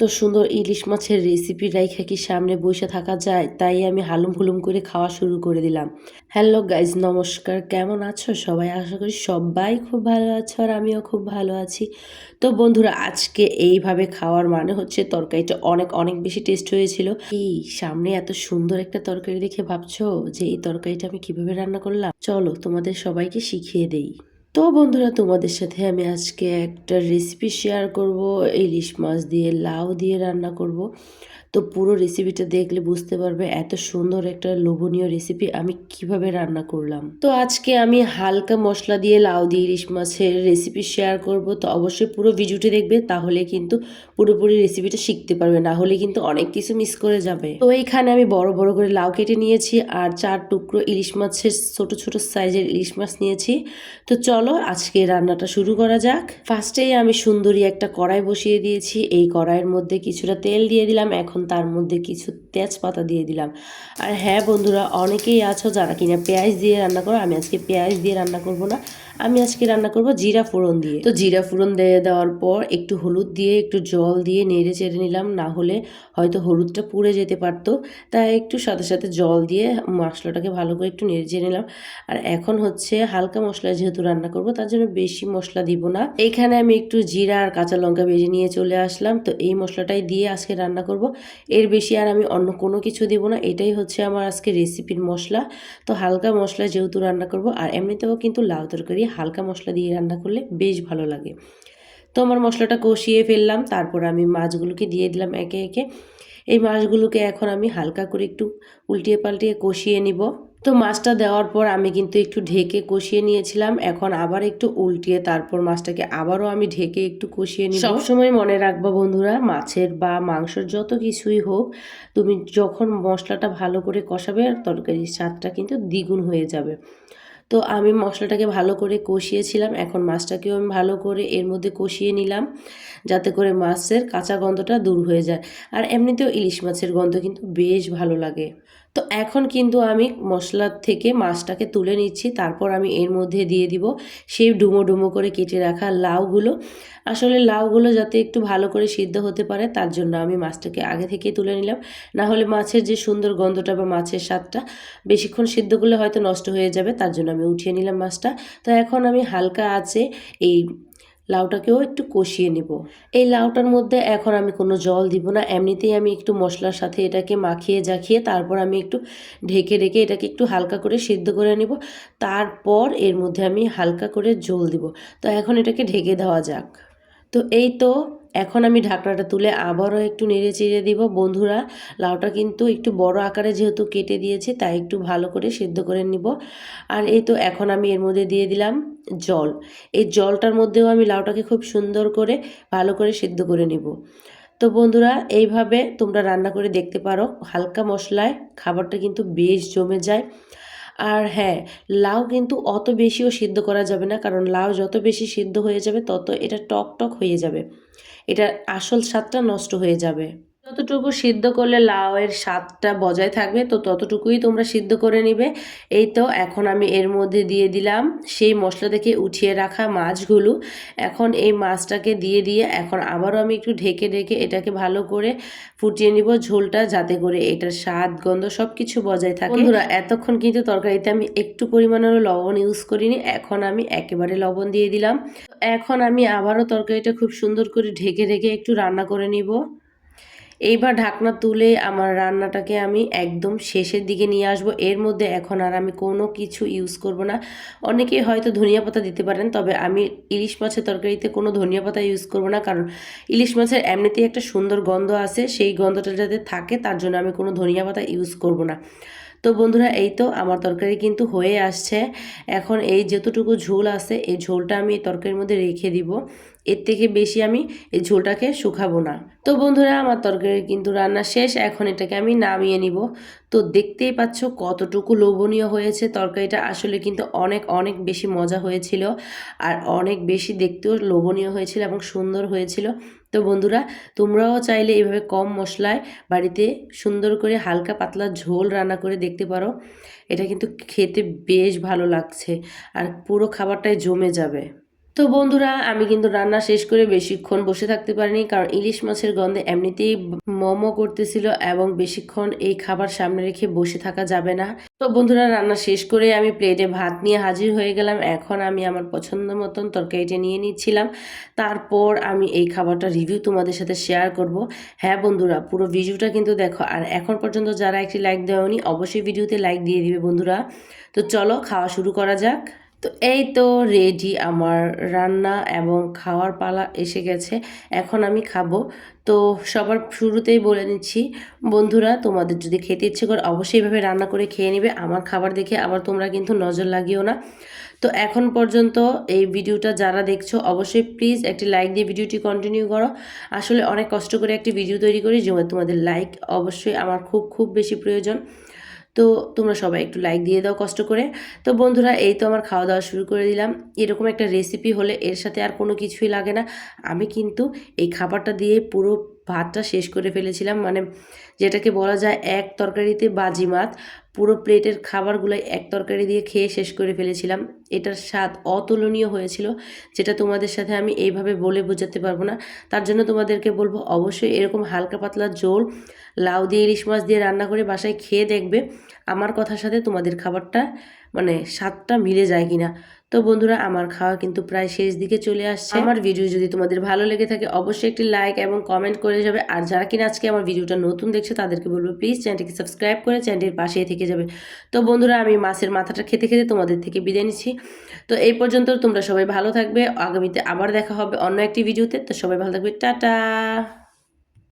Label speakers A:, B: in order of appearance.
A: তো সুন্দর ইলিশ মাছের রেসিপি রাইখা কি সামনে বসে থাকা যায়? তাই আমি হালুম হুলুম করে খাওয়া শুরু করে দিলাম। হ্যালো গাইজ নমস্কার। কেমন আছো সবাই? আশা করি সবাই খুব ভালো আছো আর আমিও খুব ভালো আছি। তো বন্ধুরা, আজকে এইভাবে খাওয়ার মানে হচ্ছে তরকারিটা অনেক অনেক বেশি টেস্ট হয়েছিল। এই সামনে এত সুন্দর একটা তরকারি দেখে ভাবছ যে এই তরকারিটা আমি কীভাবে রান্না করলাম? চলো তোমাদের সবাইকে শিখিয়ে দেই। তো বন্ধুরা, তোমাদের সাথে আমি আজকে একটা রেসিপি শেয়ার করব। ইলিশ মাছ দিয়ে, লাউ দিয়ে রান্না করব। তো পুরো রেসিপিটা দেখলে বুঝতে পারবে এত সুন্দর একটা লোভনীয় রেসিপি আমি কীভাবে রান্না করলাম। তো আজকে আমি হালকা মশলা দিয়ে লাউ দিয়ে ইলিশ মাছের রেসিপি শেয়ার করব। তো অবশ্যই পুরো ভিডিওটি দেখবে, তাহলে কিন্তু পুরোপুরি রেসিপিটা শিখতে পারবে, না হলে কিন্তু অনেক কিছু মিস করে যাবে। তো এইখানে আমি বড় বড় করে লাউ কেটে নিয়েছি আর চার টুকরো ইলিশ মাছের ছোট ছোট সাইজের ইলিশ মাছ নিয়েছি। তো চলো আজকে রান্নাটা শুরু করা যাক। ফার্স্টেই আমি সুন্দরী একটা কড়াই বসিয়ে দিয়েছি। এই কড়াইয়ের মধ্যে কিছুটা তেল দিয়ে দিলাম। এখন তার মধ্যে কিছু তেজপাতা দিয়ে দিলাম। আর হ্যাঁ বন্ধুরা, অনেকেই আছো যারা কিনা পেঁয়াজ দিয়ে রান্না করো, আমি আজকে পেঁয়াজ দিয়ে রান্না করব না। আমি আজকে রান্না করব জিরা ফোড়ন দিয়ে। তো জিরা ফোড়ন দিয়ে দেওয়ার পর একটু হলুদ দিয়ে, একটু জল দিয়ে নেড়ে চেড়ে নিলাম। না হলে হয়তো হলুদটা পুড়ে যেতে পারতো। তাই একটু সাথে সাথে জল দিয়ে মশলাটাকে ভালো করে একটু নেড়ে চেড়ে নিলাম। আর এখন হচ্ছে হালকা মশলা যেহেতু রান্না করব, তার জন্য বেশি মশলা দিব না। এইখানে আমি একটু জিরা আর কাঁচা লঙ্কা ভেজে নিয়ে চলে আসলাম। তো এই মশলাটাই দিয়ে আজকে রান্না করব। এর বেশি আর আমি অন্য কোনো কিছু দিব না। এটাই হচ্ছে আমার আজকে রেসিপির মশলা। তো হালকা মশলা যেহেতু রান্না করব, আর এমনিতেও কিন্তু লাউ তরকারি হালকা মশলা দিয়ে রান্না করলে বেশ ভালো লাগে। তো আমার মশলাটা কষিয়ে ফেললাম, তারপর আমি মাছগুলোকে দিয়ে দিলাম একে একে। এই মাছগুলোকে এখন আমি হালকা করে একটু উল্টিয়ে পাল্টিয়ে কষিয়ে নিব। তো মাছটা দেওয়ার পর আমি কিন্তু একটু ঢেকে কষিয়ে নিয়েছিলাম, এখন আবার একটু উল্টিয়ে তারপর মাছটাকে আবারও আমি ঢেকে একটু কষিয়ে নিই সবসময় মনে রাখবা বন্ধুরা, মাছের বা মাংসর যত কিছুই হোক, তুমি যখন মশলাটা ভালো করে কষাবে, তরকারির স্বাদটা কিন্তু দ্বিগুণ হয়ে যাবে। তো আমি মশলাটাকে ভালো করে কষিয়েছিলাম। এখন মাছটাকেও আমি ভালো করে এর মধ্যে কষিয়ে নিলাম যাতে করে মাছের কাঁচা গন্ধটা দূর হয়ে যায়। আর এমনিতেও ইলিশ মাছের গন্ধ কিন্তু বেশ ভালো লাগে। তো এখন কিন্তু আমি মশলার থেকে মাছটাকে তুলে নিচ্ছি, তারপর আমি এর মধ্যে দিয়ে দিব সেই ডুমো ডুমো করে কেটে রাখা লাউগুলো। আসলে লাউগুলো যাতে একটু ভালো করে সিদ্ধ হতে পারে, তার জন্য আমি মাছটাকে আগে থেকে তুলে নিলাম। না হলে মাছের যে সুন্দর গন্ধটা বা মাছের স্বাদটা বেশিক্ষণ সিদ্ধ করলে হয়তো নষ্ট হয়ে যাবে, তার জন্য আমি উঠিয়ে নিলাম মাছটা। তো এখন আমি হালকা আছে এই লাউটাকেও একটু কষিয়ে নেব। এই লাউটার মধ্যে এখন আমি কোনো জল দিব না, এমনিতেই আমি একটু মশলার সাথে এটাকে মাখিয়ে জাখিয়ে তারপর আমি একটু ঢেকে ঢেকে এটাকে একটু হালকা করে সিদ্ধ করে নিব। তারপর এর মধ্যে আমি হালকা করে জল দিব। তো এখন এটাকে ঢেকে দেওয়া যাক। তো এই তো এখন আমি ঢাকনাটা তুলে আবারও একটু নেড়ে চেড়ে দিব। বন্ধুরা, লাউটা কিন্তু একটু বড় আকারে যেহেতু কেটে দিয়েছে, তাই একটু ভালো করে সেদ্ধ করে নিব। আর এই তো এখন আমি এর মধ্যে দিয়ে দিলাম জল। এই জলটার মধ্যেও আমি লাউটাকে খুব সুন্দর করে ভালো করে সেদ্ধ করে নিব। তো বন্ধুরা, এইভাবে তোমরা রান্না করে দেখতে পারো। হালকা মশলায় খাবারটা কিন্তু বেশ জমে যায়। আর হ্যাঁ লাউ কিন্তু অত বেশিও সিদ্ধ করা যাবে না, কারণ লাউ যত বেশি সিদ্ধ হয়ে যাবে তত এটা টক টক হয়ে যাবে। এটা আসল স্বাদটা নষ্ট হয়ে যাবে। যতটুকু সিদ্ধ করলে লাউয়ের স্বাদটা বজায় থাকবে তো ততটুকুই তোমরা সিদ্ধ করে নিবে। এই তো এখন আমি এর মধ্যে দিয়ে দিলাম সেই মশলা থেকে উঠিয়ে রাখা মাছগুলো। এখন এই মাছটাকে দিয়ে দিয়ে এখন আবারও আমি একটু ঢেকে ঢেকে এটাকে ভালো করে ফুটিয়ে নিব ঝোলটা যাতে করে এটার স্বাদ গন্ধ সব কিছু বজায় থাকে। বন্ধুরা এতক্ষণ কিন্তু তরকারিতে আমি একটু পরিমাণেরও লবণ ইউজ করিনি এখন আমি একেবারে লবণ দিয়ে দিলাম। এখন আমি আবারও তরকারিটা খুব সুন্দর করে ঢেকে ঢেকে একটু রান্না করে নিব। এইবার ঢাকনা তুলে আমার রান্নাটাকে আমি একদম শেষের দিকে নিয়ে আসব। এর মধ্যে এখন আর আমি কোনো কিছু ইউজ করব না। অনেকেই হয়তো ধনিয়া পাতা দিতে পারেন, তবে আমি ইলিশ মাছের তরকারিতে কোনো ধনিয়া পাতা ইউজ করব না। কারণ ইলিশ মাছের এমনিতেই একটা সুন্দর গন্ধ আছে, সেই গন্ধটা যাতে থাকে তার জন্য আমি কোনো ধনিয়া পাতা ইউজ করব না। তো বন্ধুরা, এই তো আমার তরকারি কিন্তু হয়ে আসছে। এখন এই যতটুকু ঝোল আছে, এই ঝোলটা আমি তরকারির মধ্যে রেখে দিব। এর থেকে বেশি আমি এই ঝোলটাকে শুকাবো না। তো বন্ধুরা, আমার তরকারি কিন্তু রান্না শেষ। এখন এটাকে আমি নামিয়ে নিব। তো দেখতেই পাচ্ছ কতটুকু লোভনীয় হয়েছে তরকারিটা। আসলে কিন্তু অনেক অনেক বেশি মজা হয়েছিল। আর অনেক বেশি দেখতেও লোভনীয় হয়েছিল এবং সুন্দর হয়েছিল। তো বন্ধুরা, তোমরাও চাইলে এভাবে কম মশলায় বাড়িতে সুন্দর করে হালকা পাতলা ঝোল রান্না করে দেখতে পারো। এটা কিন্তু খেতে বেশ ভালো লাগছে আর পুরো খাবারটাই জমে যাবে। তো বন্ধুরা, আমি কিন্তু রান্না শেষ করে বেশিক্ষণ বসে থাকতে পারিনি কারণ ইলিশ মাছের গন্ধে এমনিতেই মোমো করতেছিল এবং বেশিক্ষণ এই খাবার সামনে রেখে বসে থাকা যাবে না। তো বন্ধুরা, রান্না শেষ করে আমি প্লেটে ভাত নিয়ে হাজির হয়ে গেলাম। এখন আমি আমার পছন্দ মতন তরকারিটা নিয়ে নিচ্ছিলাম। তারপর আমি এই খাবারটা রিভিউ তোমাদের সাথে শেয়ার করব। হ্যাঁ বন্ধুরা, পুরো ভিডিওটা কিন্তু দেখো। আর এখন পর্যন্ত যারা একটি লাইক দেওনি, অবশ্যই ভিডিওতে লাইক দিয়ে দিবে বন্ধুরা। তো চলো, খাওয়া শুরু করা যাক। তো এই তো রেডি আমার রান্না এবং খাওয়ার পালা এসে গেছে, এখন আমি খাব। তো সবার শুরুতেই বলে নিচ্ছি, বন্ধুরা তোমাদের যদি খেতে ইচ্ছে করে অবশ্যই এভাবে রান্না করে খেয়ে নেবে, আমার খাবার দেখে আবার তোমরা কিন্তু নজর লাগিও না। তো এখন পর্যন্ত এই ভিডিওটা যারা দেখছ, অবশ্যই প্লিজ একটি লাইক দিয়ে ভিডিওটি কন্টিনিউ করো। আসলে অনেক কষ্ট করে একটি ভিডিও তৈরি করি, যে তোমাদের লাইক অবশ্যই আমার খুব খুব বেশি প্রয়োজন। তো তোমরা সবাই একটু লাইক দিয়ে দাও কষ্ট করে। তো বন্ধুরা, এই তো আমার খাওয়া দাওয়া শুরু করে দিলাম। এরকম একটা রেসিপি হলে এর সাথে আর কোনো কিছুই লাগে না। আমি কিন্তু এই খাবারটা দিয়ে পুরো ভাতটা শেষ করে ফেলেছিলাম। মানে যেটাকে বলা যায় এক তরকারিতে বাজি বাজিমাত পুরো প্লেটের খাবারগুলো এক তরকারি দিয়ে খেয়ে শেষ করে ফেলেছিলাম। এটার স্বাদ অতুলনীয় হয়েছিল, যেটা তোমাদের সাথে আমি এইভাবে বলে বোঝাতে পারব না। তার জন্য তোমাদেরকে বলব, অবশ্যই এরকম হালকা পাতলা ঝোল, লাউ দিয়ে, ইলিশ মাছ দিয়ে রান্না করে বাসায় খেয়ে দেখবে আমার কথার সাথে তোমাদের খাবারটা মানে স্বাদটা মিলে যায় কিনা। তো বন্ধুরা, আমার খাওয়া কিন্তু প্রায় শেষ দিকে চলে আসছে। আমার ভিডিও যদি তোমাদের ভালো লেগে থাকে, অবশ্যই একটি লাইক এবং কমেন্ট করে যাবে। আর যারা কিনা আজকে আমার ভিডিওটা নতুন দেখছে, তাদেরকে বলব প্লিজ চ্যানেলটিকে সাবস্ক্রাইব করে চ্যানেলটির পাশেই থেকে যাবে। তো বন্ধুরা, আমি মাছের মাথাটা খেতে খেতে তোমাদের থেকে বিদায় নিচ্ছি। তো এই পর্যন্ত তোমরা সবাই ভালো থাকবে। আগামীতে আবার দেখা হবে অন্য একটি ভিডিওতে। তো সবাই ভালো থাকবে। টাটা!